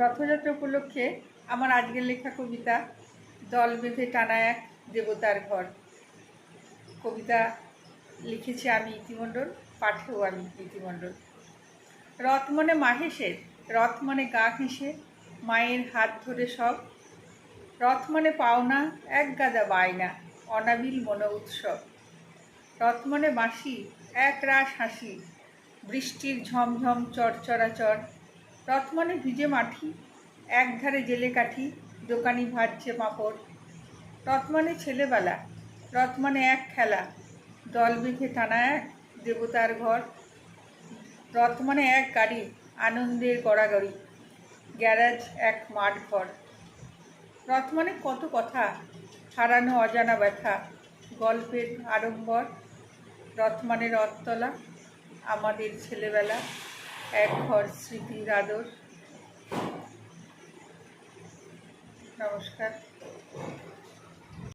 রথযাত্রা উপলক্ষে আমার আজকের লেখা কবিতা, দল বেঁধে টানা এক দেবতার ঘর। কবিতা লিখেছি আমি ইতিমণ্ডল, পাঠেও আমি ইতিমণ্ডল। রথ মনে মাহেশের রথ মনে গা ঘেঁষে, মায়ের হাত ধরে সব। রথ মনে পাওনা, এক গাদা বায়না, অনাবিল মন উৎসব। রথ মনে বাঁশি, এক রাস হাসি, বৃষ্টির ঝমঝম চরচরাচর রথ মনে ভিজে মাটি একধারে জেলে কাঠি, দোকানি ভাজছে পাঁপড়। রথ মানে ছেলেবেলা রথ মানে এক খেলা, দল বেঁধে টানা এক দেবতার ঘর। রথ মানে এক গাড়ি, আনন্দের গড়াগড়ি, গ্যারাজ এক মাঠ ঘর। রথ মানে কত কথা, হারানো অজানা ব্যথা, গল্পের আড়ম্বর। রথ মানে রথতলা, আমাদের ছেলেবেলা। এক ঘর স্মৃতির আদর নমস্কার।